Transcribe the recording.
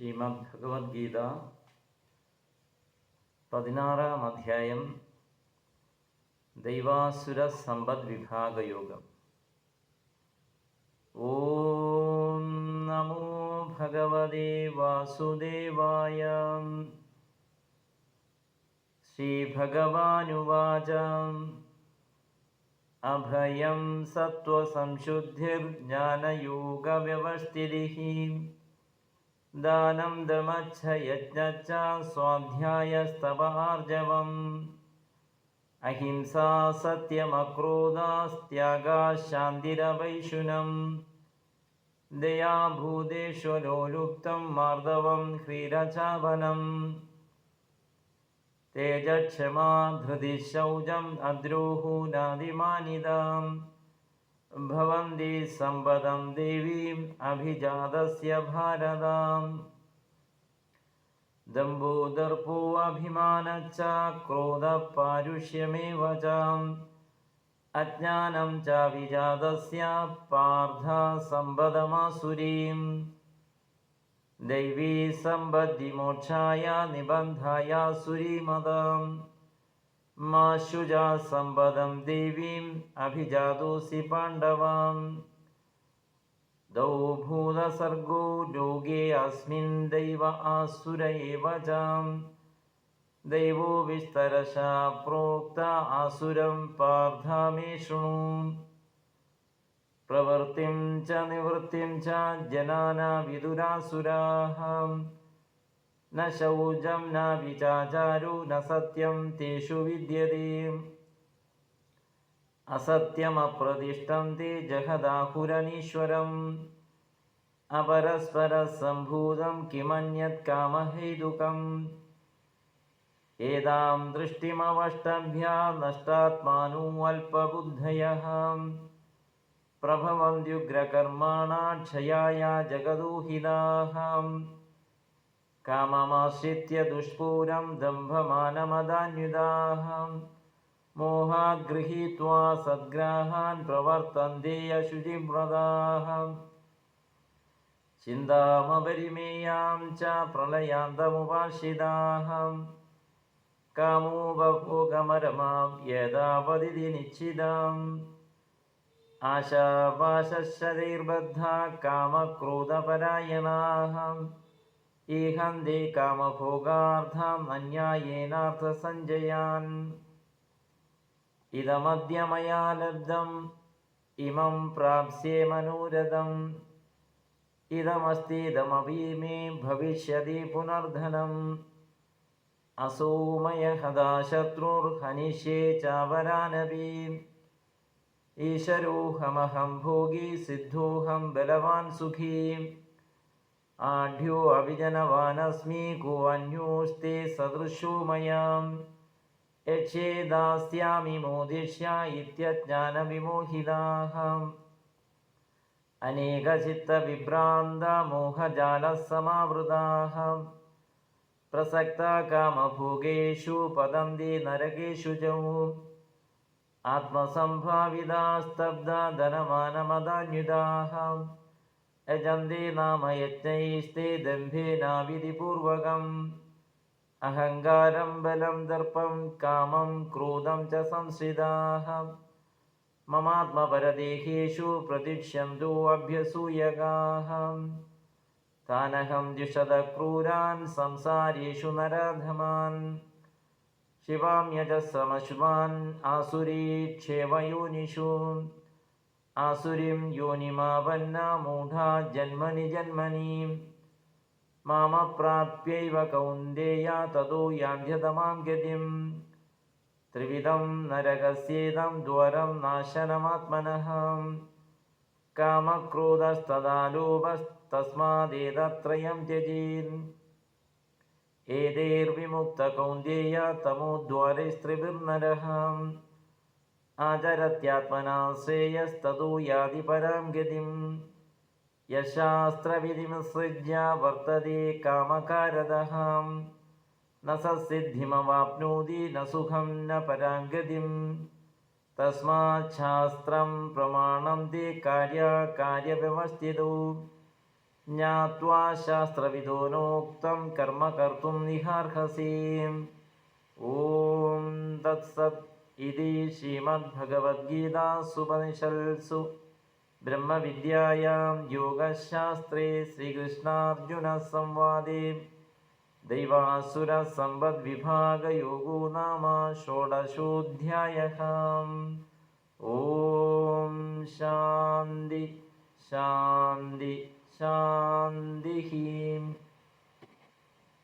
ശ്രീമദ് ഭഗവത്ഗീത പതിനാറാം അധ്യായം ദൈവാസുര സമ്പദ് വിഭാഗയോഗം ഓം നമോ ഭഗവതേ വാസുദേവായ ശ്രീഭഗവാനുവാച അഭയം സത്വസംശുദ്ധിർജ്ഞാനയോഗവ്യവസ്ഥിതിः दानं दमच्छ यज्ञ च स्वाध्यायस्तवार्जवम्। अहिंसा सत्यमक्रोधास्त्यागा शान्तिरवैशुनम् दया भूतेश्वरोलुप्तं मार्दवं ह्रीरचाबलम् तेजक्षमा धृतिशौजम् अद्रोहूनादिमानिदाम् ഭവന്തി സമ്പദം ദേവീം അഭിജാതസ്യ ഭാരതാം ദമ്പോ ദർപ്പോ അഭിമാനച്ച ക്രോധ പാരുഷ്യമേവ ച അജ്ഞാനം ച വിജാതസ്യ പാർത്ഥ സമ്പദമാസുരീം ദൈവീ സമ്പദ്ദി മോക്ഷായ നിബന്ധായ സുരീമതാം മാ ശുചാ സമ്പദം ദേവീം അഭിജാതോസി പാണ്ഡവാം ദൗഭൂതസർഗോ ലോകേ അസ്മിൻ ദൈവ ആസുര ഏവ ദൈവോ വിസ്തരശ പ്രോക്ത ആസുരം പാർത്ഥ മേ ശൃണു പ്രവൃത്തിം ച നിവൃത്തിം ച ജനാന വിദുരാസുരാः न शौचं न विचाचारु न सत्यं तेषु विद्यते। असत्यमप्रदिष्टं ते जगदाहुरनीश्वरम्। अपरस्परसम्भूतं किमन्यत् कामहेतुकम्। एतां दृष्टिमवष्टभ्या नष्टात्मानोऽल्पबुद्धयहं प्रभवन्त्युग्रकर्माणा क्षयाया जगदूहिताहम् കാമമാശ്രിത്യ ദുഷ്പൂരം ദംഭമാനമദാന്യുദാഹം മോഹാത് ഗൃഹീത്വാ സദ്ഗ്രാഹാൻ പ്രവർത്തന്തെ അശുചിവ്രതാः ചിന്താമപരിമേയാം ച പ്രളയാന്തമുപാശിതാഹം കാമോപഭോഗമരമാം യഥാവതിഥി നിശ്ചിതം ആശാപാശരീർബദ്ധ കാമക്രോധപരായണാः ഈഹന്തി കാമഭോഗാർത്ഥം അന്യായേനാർത്ഥ സഞ്ജയാൻ ഇതമദ്യമയാ ലബ്ധം ഇമം പ്രാപ്സ്യേ മനോരഥം. ഇതമസ്തിദമപി മേ ഭവിഷ്യതി പുനർധനം. അസോമയ ഹദാ ശത്രുർഹനിഷ്യേ ചാവരാനപി. ഈശ്വരോഹമഹം ഭോഗി സിദ്ധോഹം ബലവാൻ സുഖീ. आढ्यो अभिजनवानस्मि को अन्योस्ते सदृशो मया यक्षे दास्यामि मोदिष्या इत्यज्ञानविमोहिताः अनेकचित्तविभ्रान्तमोहजालसमावृताः प्रसक्ता कामभोगेषु पतन्ति नरकेषु च आत्मसम्भाविता स्तब्धा धनमानमदान्युताः यजन्ते नाम यज्ञैस्ते दम्भेनाविधिपूर्वकम् अहङ्कारं बलं दर्पं कामं क्रोधं च संश्रिताः ममात्मपरदेहेषु प्रतिक्ष्यन्तो अभ्यसूयकाः तानहं द्विषदक्रूरान् संसारेषु नराधमान् शिवाम्यजसमश्वान् आसुरीक्षेमयोनिषु ആസുരിം യോനിമാപന്ന മൂഢ ജന്മനി ജന്മനി. മാമ പ്രാപ്യൈവ കൗന്ദേയ തതോ യാഢ്യതമാം ഗതിം. ത്രിവിധം നരകസ്യേതം ദ്വരം നാശനമാത്മനഃ. കാമക്രോധസ്തദാ ലോഭസ്തസ്മാദേതത്രയം ത്യജീൻ. ഏതേർവിമുക്തകൗന്ദേയ തമോദ്വാരൈസ്ത്രിഭിർനരഹം ആചരത്യാത്മനാ ശ്രേയസ്തതു യാതി പരാം ഗതിം യശാസ്ത്രവിധിമിസൃജ്യ വർത്തതി കാമകാരദഹാം. ന സസിദ്ധിമവാപ്നോതി ന സുഖം ന പരാംഗതിം. തസ്മാശാസ്ത്രം പ്രമാണം തേ കാര്യകാര്യവ്യവസ്ഥിതൗ ജ്ഞാത്വാ ശാസ്ത്രവിദോ നോക്തം കർമ്മ കർത്തും നിഹാർഹസി. ഓം തത്സത് ഇതി ശ്രീമദ്ഭഗവത്ഗീതാസുപനിഷത്സു ബ്രഹ്മവിദ്യായാം യോഗശാസ്ത്രേ ശ്രീകൃഷ്ണാർജുനസംവാദേ. ദൈവാസുരസമ്പദ്വിഭാഗയോഗോ നാമ ഷോഡശോധ്യായ ഓം ശാന്തി ശാന്തി ശാന്തി